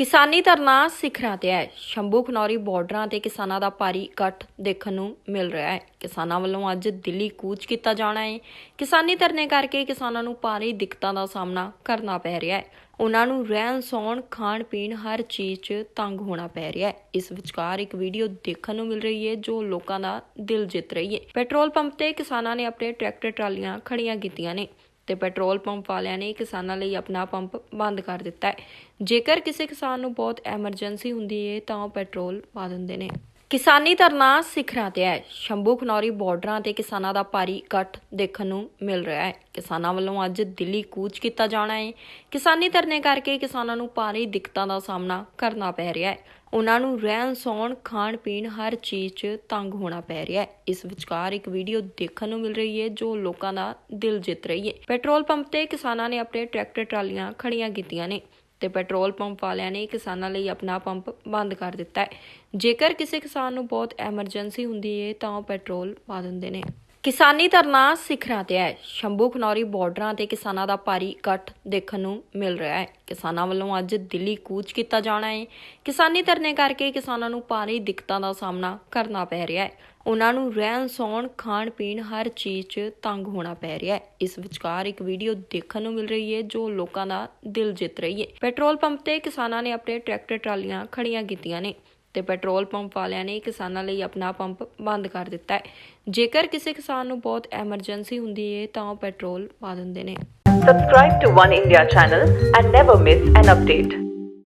ਕਿਸਾਨੀ ਧਰਨਾ ਸਿਖਰਾਂ ਤੇ ਹੈ। ਸ਼ੰਭੂ ਖਨੌਰੀ ਬਾਰਡਰਾਂ ਤੇ ਕਿਸਾਨਾਂ ਦਾ ਭਾਰੀ ਇਕੱਠ ਦੇਖਣ ਨੂੰ ਮਿਲ ਰਿਹਾ ਹੈ। ਕਿਸਾਨਾਂ ਵੱਲੋਂ ਅੱਜ ਦਿੱਲੀ ਕੂਚ ਕੀਤਾ ਜਾਣਾ ਹੈ। ਕਿਸਾਨੀ ਧਰਨੇ ਕਰਕੇ ਕਿਸਾਨਾਂ ਨੂੰ ਭਾਰੀ ਦਿੱਕਤਾਂ ਦਾ ਸਾਹਮਣਾ ਕਰਨਾ ਪੈ ਰਿਹਾ ਹੈ। ਉਹਨਾਂ ਨੂੰ ਰਹਿਣ ਸੌਣ, ਖਾਣ ਪੀਣ ਹਰ ਚੀਜ਼ 'ਚ ਤੰਗ ਹੋਣਾ ਪੈ ਰਿਹਾ ਹੈ। ਇਸ ਵਿਚਕਾਰ ਇੱਕ ਵੀਡੀਓ ਦੇਖਣ ਨੂੰ ਮਿਲ ਰਹੀ ਹੈ ਜੋ ਲੋਕਾਂ ਦਾ ਦਿਲ ਜਿੱਤ ਰਹੀ ਹੈ। ਪੈਟਰੋਲ ਪੰਪ ਤੇ ਕਿਸਾਨਾਂ ਨੇ ਆਪਣੇ ਟਰੈਕਟਰ ਟਰਾਲੀਆਂ ਖੜੀਆਂ ਕੀਤੀਆਂ ਨੇ। ਤੇ ਪੈਟਰੋਲ ਪੰਪ ਵਾਲਿਆਂ ਨੇ ਕਿਸਾਨਾਂ ਲਈ ਆਪਣਾ ਪੰਪ ਬੰਦ ਕਰ ਦਿੱਤਾ ਹੈ। ਜੇਕਰ ਕਿਸੇ ਕਿਸਾਨ ਨੂੰ ਬਹੁਤ ਐਮਰਜੈਂਸੀ ਹੁੰਦੀ ਹੈ ਤਾਂ ਉਹ ਪੈਟਰੋਲ ਪਾ ਦਿੰਦੇ ਨੇ। ਕਿਸਾਨੀ ਧਰਨਾ ਸਿਖਰਾਂ ਤੇ ਹੈ। ਸ਼ੰਭੂ ਖਨੌਰੀ ਬਾਰਡਰਾਂ ਤੇ ਕਿਸਾਨਾਂ ਦਾ ਭਾਰੀ ਇਕੱਠ ਦੇਖਣ ਨੂੰ ਮਿਲ ਰਿਹਾ ਹੈ। ਕਿਸਾਨਾਂ ਵੱਲੋਂ ਅੱਜ ਦਿੱਲੀ ਕੂਚ ਕੀਤਾ ਜਾਣਾ ਹੈ। ਕਿਸਾਨੀ ਧਰਨੇ ਕਰਕੇ ਕਿਸਾਨਾਂ ਨੂੰ ਭਾਰੀ ਦਿੱਕਤਾਂ ਦਾ ਸਾਹਮਣਾ ਕਰਨਾ ਪੈ ਰਿਹਾ ਹੈ। ਉਹਨਾਂ ਨੂੰ ਰਹਿਣ ਸੌਣ, ਖਾਣ ਪੀਣ ਹਰ ਚੀਜ਼ 'ਚ ਤੰਗ ਹੋਣਾ ਪੈ ਰਿਹਾ ਹੈ। ਇਸ ਵਿਚਕਾਰ ਇੱਕ ਵੀਡੀਓ ਦੇਖਣ ਨੂੰ ਮਿਲ ਰਹੀ ਹੈ ਜੋ ਲੋਕਾਂ ਦਾ ਦਿਲ ਜਿੱਤ ਰਹੀ ਹੈ। ਪੈਟਰੋਲ ਪੰਪ ਤੇ ਕਿਸਾਨਾਂ ਨੇ ਆਪਣੇ ਟਰੈਕਟਰ ਟਰਾਲੀਆਂ ਖੜੀਆਂ ਕੀਤੀਆਂ ਨੇ। ਤੇ ਪੈਟਰੋਲ ਪੰਪ ਵਾਲਿਆਂ ਨੇ ਕਿਸਾਨਾਂ ਲਈ ਆਪਣਾ ਪੰਪ ਬੰਦ ਕਰ ਦਿੱਤਾ ਹੈ। ਜੇਕਰ ਕਿਸੇ ਕਿਸਾਨ ਨੂੰ ਬਹੁਤ ਐਮਰਜੈਂਸੀ ਹੁੰਦੀ ਹੈ ਤਾਂ ਉਹ ਪੈਟਰੋਲ ਪਾ ਦਿੰਦੇ ਨੇ। ਕਿਸਾਨੀ ਧਰਨਾ ਸਿਖਰਾਂ ਤੇ ਹੈ। ਸ਼ੰਭੂ ਖਨੌਰੀ ਬਾਰਡਰਾਂ ਤੇ ਕਿਸਾਨਾਂ ਦਾ ਭਾਰੀ ਇਕੱਠ ਦੇਖਣ ਨੂੰ ਮਿਲ ਰਿਹਾ ਹੈ। ਕਿਸਾਨਾਂ ਵੱਲੋਂ ਅੱਜ ਦਿੱਲੀ ਕੂਚ ਕੀਤਾ ਜਾਣਾ ਹੈ। ਕਿਸਾਨੀ ਧਰਨੇ ਕਰਕੇ ਕਿਸਾਨਾਂ ਨੂੰ ਭਾਰੀ ਦਿੱਕਤਾਂ ਦਾ ਸਾਹਮਣਾ ਕਰਨਾ ਪੈ ਰਿਹਾ ਹੈ। ਉਹਨਾਂ ਨੂੰ ਰਹਿਣ ਸੌਣ, ਖਾਣ ਪੀਣ ਹਰ ਚੀਜ਼ 'ਚ ਤੰਗ ਹੋਣਾ ਪੈ ਰਿਹਾ ਹੈ। ਇਸ ਵਿਚਕਾਰ ਇੱਕ ਵੀਡੀਓ ਦੇਖਣ ਨੂੰ ਮਿਲ ਰਹੀ ਹੈ ਜੋ ਲੋਕਾਂ ਦਾ ਦਿਲ ਜਿੱਤ ਰਹੀ ਹੈ। ਪੈਟਰੋਲ ਪੰਪ ਤੇ ਕਿਸਾਨਾਂ ਨੇ ਆਪਣੇ ਟਰੈਕਟਰ ਟਰਾਲੀਆਂ ਖੜੀਆਂ ਕੀਤੀਆਂ ਨੇ। ਤੇ ਪੈਟਰੋਲ ਪੰਪ ਵਾਲਿਆਂ ਨੇ ਕਿਸਾਨਾਂ ਲਈ ਆਪਣਾ ਪੰਪ ਬੰਦ ਕਰ ਦਿੱਤਾ ਹੈ ਜੇਕਰ ਕਿਸੇ ਕਿਸਾਨ ਨੂੰ ਬਹੁਤ ਐਮਰਜੈਂਸੀ ਹੁੰਦੀ ਹੈ ਤਾਂ ਉਹ ਪੈਟਰੋਲ ਪਾ ਦਿੰਦੇ ਨੇ Subscribe to One India channel and never miss an update.